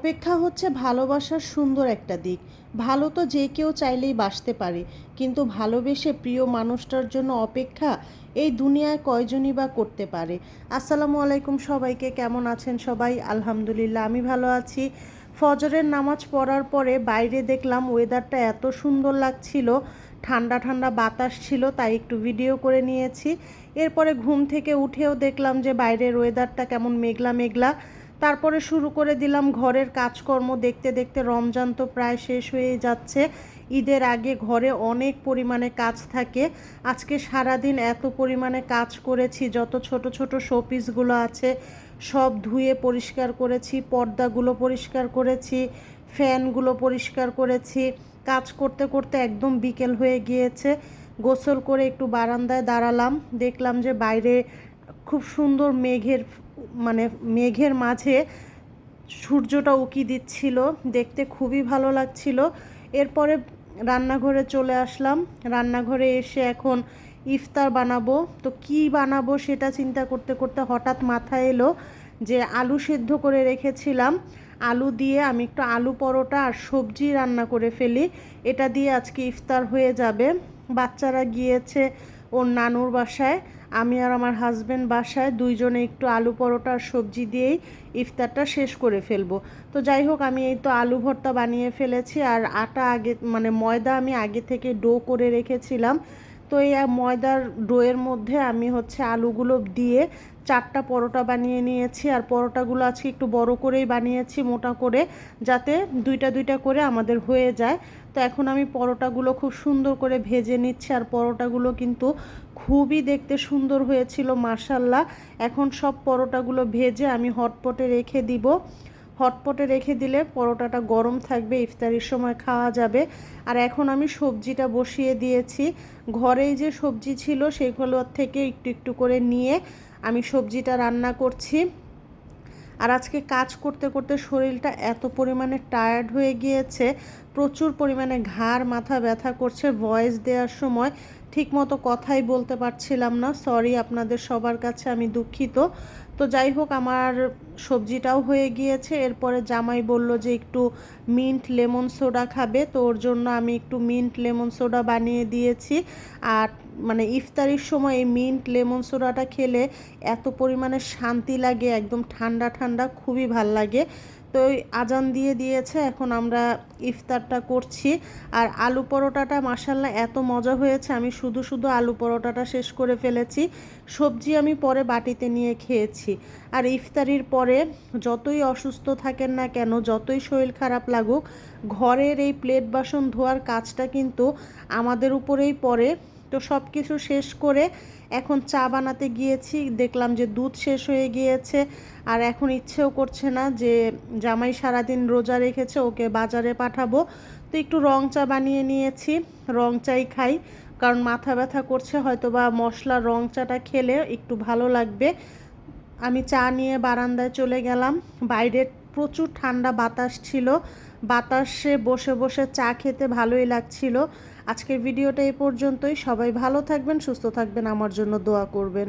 অপেক্ষা হচ্ছে ভালোবাসার সুন্দর একটা দিক। ভালো তো যে কেউ চাইলেই বাসতে পারে, কিন্তু ভালোবেসে প্রিয় মানুষটার জন্য অপেক্ষা এই দুনিয়ায় কয়জনই বা করতে পারে? আসসালামু আলাইকুম সবাইকে, কেমন আছেন সবাই? আলহামদুলিল্লাহ, আমি ভালো আছি। ফজরের নামাজ পড়ার পরে বাইরে দেখলাম ওয়েদারটা এত সুন্দর লাগছিল, ঠান্ডা ঠান্ডা বাতাস ছিল, তাই একটু ভিডিও করে নিয়েছি। এরপরে ঘুম থেকে উঠেও দেখলাম যে বাইরের ওয়েদারটা কেমন মেঘলা মেঘলা। তারপরে শুরু করে দিলাম ঘরের কাজকর্ম। দেখতে দেখতে রমজান তো প্রায় শেষ হয়ে যাচ্ছে। ঈদের আগে ঘরে অনেক পরিমাণে কাজ থাকে। আজকে সারাদিন এত পরিমাণে কাজ করেছি, যত ছোট ছোট শোপিসগুলো আছে সব ধুয়ে পরিষ্কার করেছি, পর্দাগুলো পরিষ্কার করেছি, ফ্যানগুলো পরিষ্কার করেছি। কাজ করতে করতে একদম বিকেল হয়ে গিয়েছে। গোসল করে একটু বারান্দায় দাঁড়ালাম। দেখলাম যে বাইরে খুব সুন্দর মেঘের মানে মেঘের মাঝে সূর্যটা উকি দিচ্ছিল, দেখতে খুবই ভালো লাগছিল। এরপরে রান্নাঘরে চলে আসলাম। রান্নাঘরে এসে এখন ইফতার বানাবো। তো কি বানাবো সেটা চিন্তা করতে করতে হঠাৎ মাথায় এলো যে আলু সেদ্ধ করে রেখেছিলাম। আলু দিয়ে আমি একটু আলু পরোটা আর সবজি রান্না করে ফেলি। এটা দিয়ে আজকে ইফতার হয়ে যাবে। বাচ্চারা গিয়েছে ওর নানুর বাসায়, আমি আর আমার হাজব্যান্ড বাসায় দুইজনে একটু আলু পরোটা আর সবজি দিয়েই ইফতারটা শেষ করে ফেলব। তো যাই হোক, আমি এই তো আলু ভর্তা বানিয়ে ফেলেছি আর আটা আগে মানে ময়দা আমি আগে থেকে ডো করে রেখেছিলাম। তো এই ময়দার ডোয়ের মধ্যে আমি হচ্ছে আলুগুলো দিয়ে চারটা পরোটা বানিয়ে নিয়েছি। আর পরোটাগুলো আজকে একটু বড় করেই বানিয়েছি, মোটা করে, যাতে দুইটা দুইটা করে আমাদের হয়ে যায়। তো এখন আমি পরোটাগুলো খুব সুন্দর করে ভেজে নিচ্ছি, আর পরোটাগুলো কিন্তু খুবই দেখতে সুন্দর হয়েছিল মার্শাল্লাহ এখন সব পরোটাগুলো ভেজে আমি হটপটে রেখে দিব। হটপটে রেখে দিলে পরোটাটা গরম থাকবে, ইফতারির সময় খাওয়া যাবে। আর এখন আমি সবজিটা বসিয়ে দিয়েছি। ঘরেই যে সবজি ছিল সেগুলোর থেকে একটু একটু করে নিয়ে আমি সবজিটা রান্না করছি। আর আজকে কাজ করতে করতে শরীরটা এত পরিমাণে টায়ার্ড হয়ে গিয়েছে, প্রচুর পরিমাণে ঘাড়, মাথা ব্যথা করছে ভয়েস দেওয়ার সময় ঠিকমতো কথাই বলতে পারছিলাম না। সরি আপনাদের সবার কাছে, আমি দুঃখিত। তো যাই হোক, আমার সবজিটাও হয়ে গিয়েছে। এরপরে জামাই বলল যে একটু মিন্ট লেমন সোডা খাবে। তো ওর জন্য আমি একটু মিন্ট লেমন সোডা বানিয়ে দিয়েছি। আর মানে ইফতারির সময় এই মিন্ট লেমন সোডাটা খেলে এত পরিমাণে শান্তি লাগে, একদম ঠান্ডা ঠান্ডা, খুবই ভালো লাগে। তো আজান দিয়ে দিয়েছে, এখন আমরা ইফতারটা করছি। আর আলু পরোটাটা মাসাল্লাহ এত মজা হয়েছে, আমি শুধু শুধু আলু পরোটাটা শেষ করে ফেলেছি। সবজি আমি পরে বাটিতে নিয়ে খেয়েছি। আর ইফতারির পরে যতই অসুস্থ থাকেন না কেন, যতই শরীর খারাপ লাগুক, ঘরের এই প্লেট বাসন ধোয়ার কাজটা কিন্তু আমাদের উপরেই পড়ে। তো সব কিছু শেষ করে এখন চা বানাতে গিয়েছি, দেখলাম যে দুধ শেষ হয়ে গিয়েছে আর এখন ইচ্ছেও করছে না যে জামাই সারাদিন রোজা রেখেছে, ওকে বাজারে পাঠাবো। তো একটু রং চা বানিয়ে নিয়েছি, রং চাই খাই, কারণ মাথা ব্যথা করছে হয়তো বা মশলা রং চাটা খেলে একটু ভালো লাগবে। আমি চা নিয়ে বারান্দায় চলে গেলাম বাইরের প্রচুর ঠান্ডা বাতাস ছিল বাতাসে বসে বসে চা খেতে ভালোই লাগছিল। আজকের ভিডিওটা এ পর্যন্তই। সবাই ভালো থাকবেন, সুস্থ থাকবেন, আমার জন্য দোয়া করবেন।